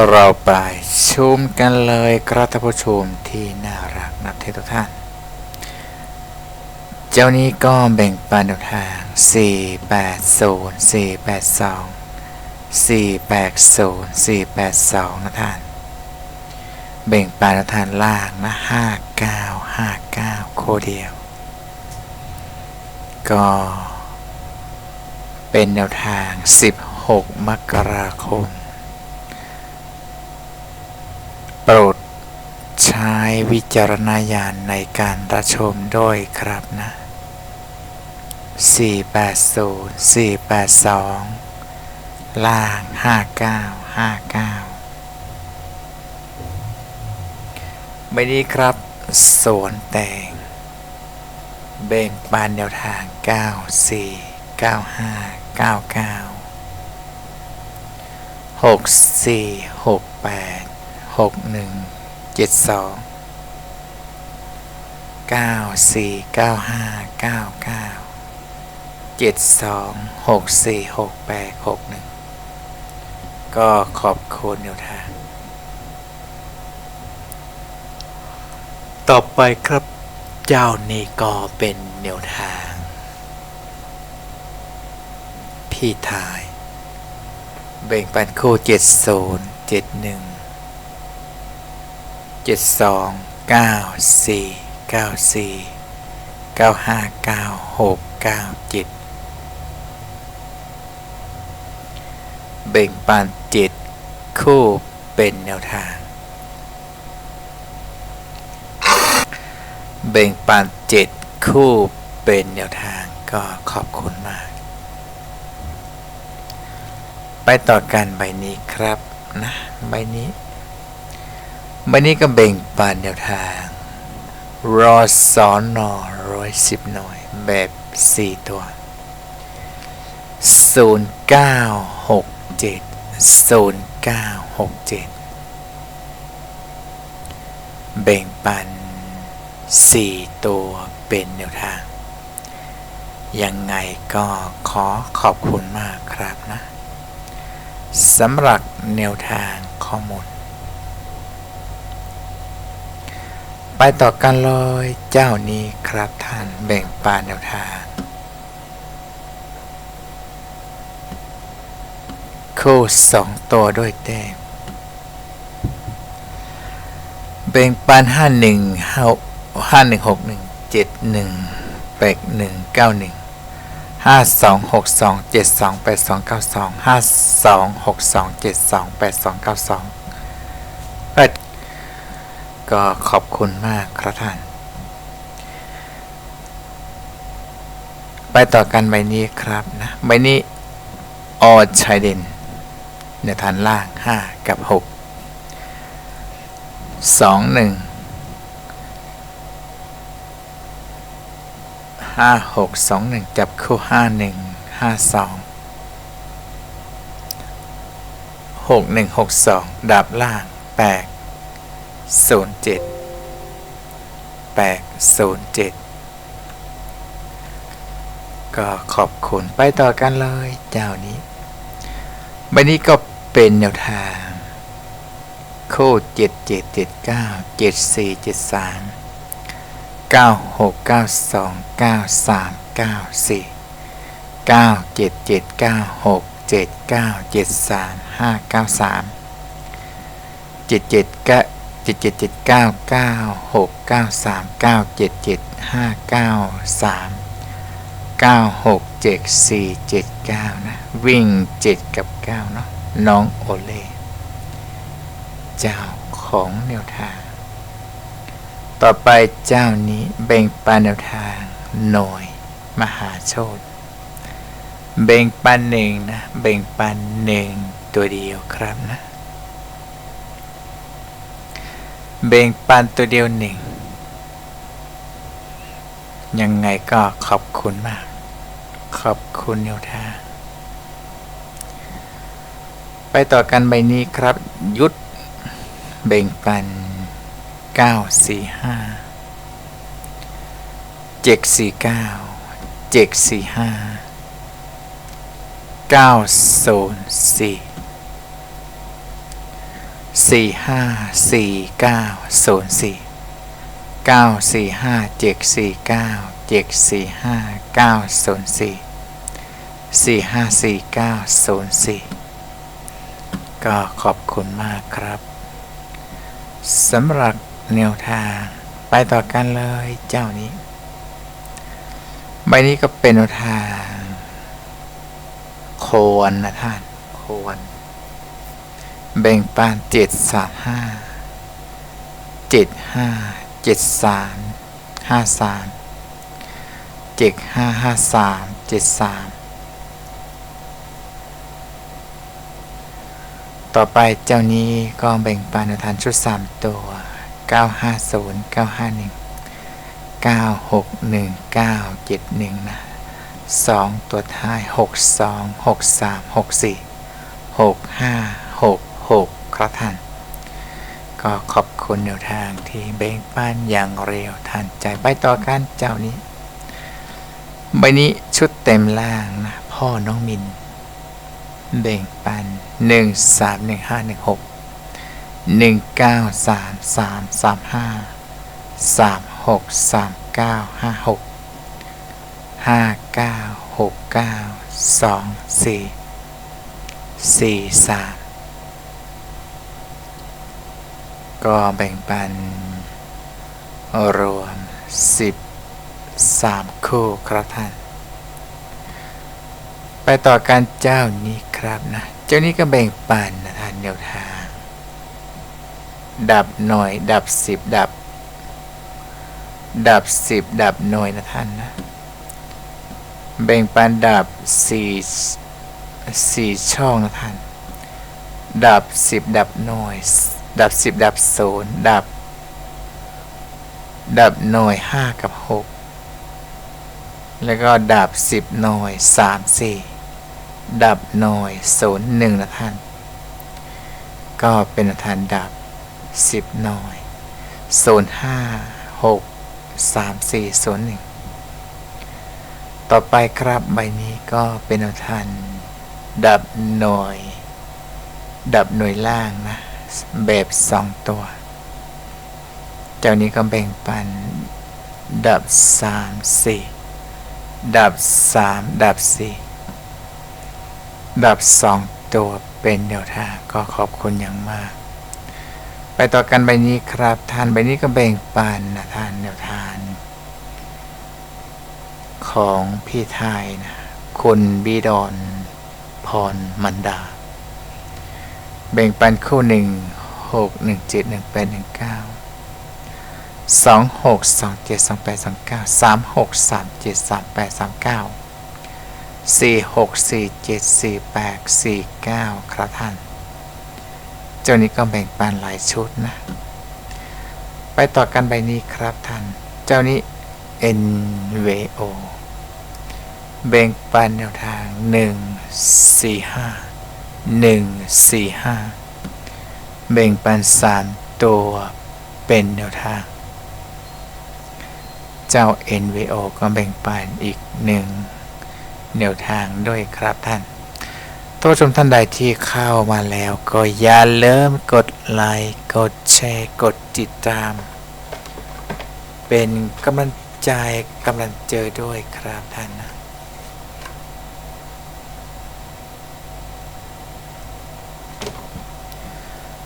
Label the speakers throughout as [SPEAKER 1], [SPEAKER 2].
[SPEAKER 1] เราไปชมกันเลยครับท่านผู้ชมที่น่ารักนับเททุกท่าน เจ้านี้ก็แบ่งปันแนวทาง 4 8 0 4 8 2 4 8 0 4 8 2 นะท่าน แบ่งปันแนวทางล่างนะ 5 9 5 9 โคเดียว ก็เป็นแนวทาง 16 มกราคม โปรดใช้วิจารณญาณในการรับชมด้วยครับนะ 480 482 ล่าง 59 59 ไม่ดีครับสวนแตง เบ่งปานแนวทาง 94 95 99 64 68 61 72 94 95 99 72 64 68 61ก็ขอบคุณแนวทางต่อไปครับเจ้านี่ก็เป็นแนวทาง พี่ทาย เบ่งปันคู่เจ็ดศูนย์เจ็ดหนึ่ง เจ็ดสองเก้าสี่เก้าสี่เก้าห้าเก้าหกเก้าเจ็ดเบ่งปันเจ็ดคู่เป็นแนวทาง เบ่งปันเจ็ดคู่เป็นแนวทางก็ขอบคุณมาก ไปต่อกันใบนี้ครับนะใบนี้ ใบนี้ก็เบ่งปันแนวทาง รอสอนนอร้อยสิบหน่วย แบบสี่ตัวศูนย์เก้าหกเจ็ดศูนย์เก้าหกเจ็ดเบ่งปันสี่ตัวเป็นแนวทาง ยังไงก็ขอขอบคุณมากครับนะสำหรับแนวทางข้อมูล ไปต่อกันเลยเจ้านี้ครับท่านแบ่งปานแนวทาง คู่สองตัวด้วยแต้มแบ่งปันห้าหนึ่งห้าห้าหนึ่งหกหนึ่งเจ็ดหนึ่งแปดหนึ่งเก้าหนึ่งห้าสองหกสองเจ็ดสองแปดสองเก้าสองห้าสองหกสองเจ็ดสองแปดสองเก้าสอง ก็ขอบคุณมากครับท่าน ไปต่อกันใบนี้ครับนะใบนี้ออดชายเด่นในฐานล่าง 5 กับ 6 2 1 5 6 2 1 จับคู่ 5 1 5 2 6 1 6 2 ดับล่าง 8 0 7 8 0 7ก็ขอบคุณไปต่อกันเลยเจ้านี้ใบนี้ก็เป็นแนวทางโค้ดเจ็ดเจ็ดเจ็ดเก้าเจ็ดสี่เจ็ดสามเก้าหกเก้าสองเก้าสามเก้าสี่เก้าเจ็ดเจ็ดเก้าหกเจ็ดเก้าเจ็ดสามห้าเก้าสามเจ็ดเจ็ดเก้า จ็ดเจ็ดเจ็ดเก้าเก้าหกเก้าสามเก้าเจ็ดเจ็ดห้าเก้าสาม9 6 7 4 7 9นะ วิ่ง7กับ9เนาะน้องโอเล่เจ้าของแนวทาง ต่อไปเจ้านี้แบ่งปันแนวทางหน่วยมหาโชตแบ่งปันหนึ่งนะแบ่งปันหนึ่งตัวเดียวครับนะ แบ่งปันตัวเดียวหนึ่ง ยังไงก็ขอบคุณมาก ขอบคุณแนวทาไปต่อกันใบนี้ครับ ยุดเบ่งปัน 9 4 5 7 4 9 7 4 5 9 0 4 สี่ห้าสี่เก้าศูนย์สี่เก้าสี่ห้าเจ็ดสี่เก้าเจ็ดสี่ห้าเก้าศูนย์สี่สี่ห้าสี่เก้าศูนย์สี่ก็ขอบคุณมากครับสำหรับแนวทางไปต่อกันเลยเจ้านี้ ใบนี้ก็เป็นแนวทาง โคนนะท่าน โคน แบ่งปานเจ็ดสามห้าเจ็ดห้าเจ็ดสามห้าสามเจ็ดห้าห้าสามเจ็ดสามต่อไปเจ้านี้ก็แบ่งปันในฐานชุด3ตัว 950 951 961971 นะ 2 ตัวท้าย 62 63 64 6 ครับท่าน ก็ขอบคุณแนวทางที่แบ่งปันอย่างเร็วทันใจไปต่อกันเจ้านี้ ใบนี้ชุดเต็มล่างนะ พ่อน้องมินแบ่งปัน 1 3 1 5 1 6 1 9 3 3 3 5 3 6 3 9 5 6 5 9 6 9 2 4 4 3 ก็แบ่งปัน รวม13คู่ครับท่าน ไปต่อการเจ้านี้ครับนะ เจ้านี้ก็แบ่งปันนะท่านแนวทาง ดับหน่อย ดับสิบดับ ดับสิบดับหน่อยนะท่านนะ แบ่งปันดับสี่สี่ช่องนะท่าน ดับสิบดับหน่อย ดับสิบดับศูนย์ดับ ดับหน่อยห้ากับหกแล้วก็ดับสิบหน่อยสามสี่ดับหน่อยศูนย์หนึ่งนะท่าน ก็เป็นทานดับสิบหน่อยศูนย์ห้าหกสามสี่ศูนย์หนึ่งต่อไปครับใบนี้ก็เป็นทานดับหน่วย ดับหน่วยล่างนะ แบบสองตัว เจ้านี้ก็แบ่งปัน ดับสามสี่ดับสามดับสี่ดับสองตัวเป็นแนวทาก็ขอบคุณอย่างมาก ไปต่อกันใบนี้ครับทานใบนี้ก็แบ่งปันนะทานแนวทาน ของพี่ไทยนะคุณบีดอนพรมันดา แบ่งปันคู่หนึ่งหกหนึ่งเจ็ดหนึ่งแปดหนึ่งเก้าสองหกสองเจ็ดสองแปดสองเก้าสามหกสามเจ็ดสามแปดสามเก้าสี่หกสี่เจ็ดสี่แปดสี่เก้าครับท่านเจ้านี้ก็แบ่งปันหลายชุดนะ ไปต่อกันใบนี้ครับท่าน เจ้านี้ NVO แบ่งปันแนวทางหนึ่ง สี่ห้าหนึ่งสี่ห้าแบ่งปันสามตัวเป็นแนวทาง เจ้า NVO ก็แบ่งปันอีกหนึ่งแนวทางด้วยครับท่านตัวชมท่านใดที่เข้ามาแล้วก็อย่าลืมกดไลค์กดแชร์กดติดตาม เป็นกำลังใจกำลังเจอด้วยครับท่านนะ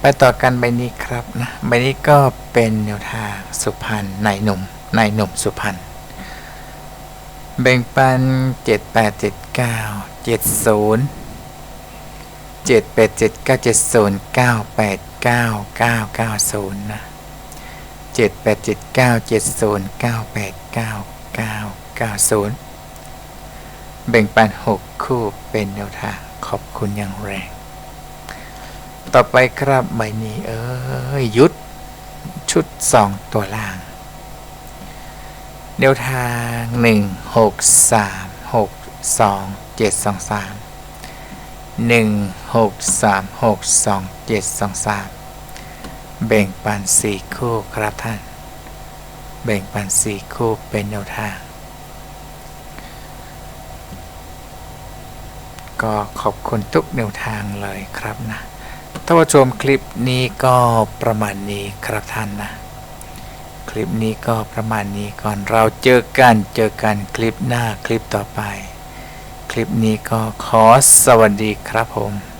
[SPEAKER 1] ไปต่อกันใบนี้ครับนะใบนี้ก็เป็นแนวทางสุพรรณนายหนุ่มนายหนุ่มสุพรรณแบ่งปัน 7 8 7 9 7 0 7 8 7 9 7 0 9 8 9 9 9 0นะ7 8 7 9 7 0 9 8 9 9 9 0 แบ่งปัน 6 คู่เป็นแนวทางขอบคุณอย่างแรง ต่อไปครับใบนี้ เอ้ยยุดชุด 2 ตัวล่างแนวทางหนึ่งหกสามหกสองเจ็ดสองสามหนึ่งหกสามหกสองเจ็ดสองสามแบ่งปันสี่คู่ครับท่าน แบ่งปันสี่คู่เป็นแนวทาง ก็ขอบคุณทุกแนวทางเลยครับนะ ท่านผู้ชมคลิปนี้ก็ประมาณนี้ครับท่านนะ คลิปนี้ก็ประมาณนี้ก่อนเราเจอกันเจอกันคลิปหน้าคลิปต่อไป คลิปนี้ก็ขอสวัสดีครับผม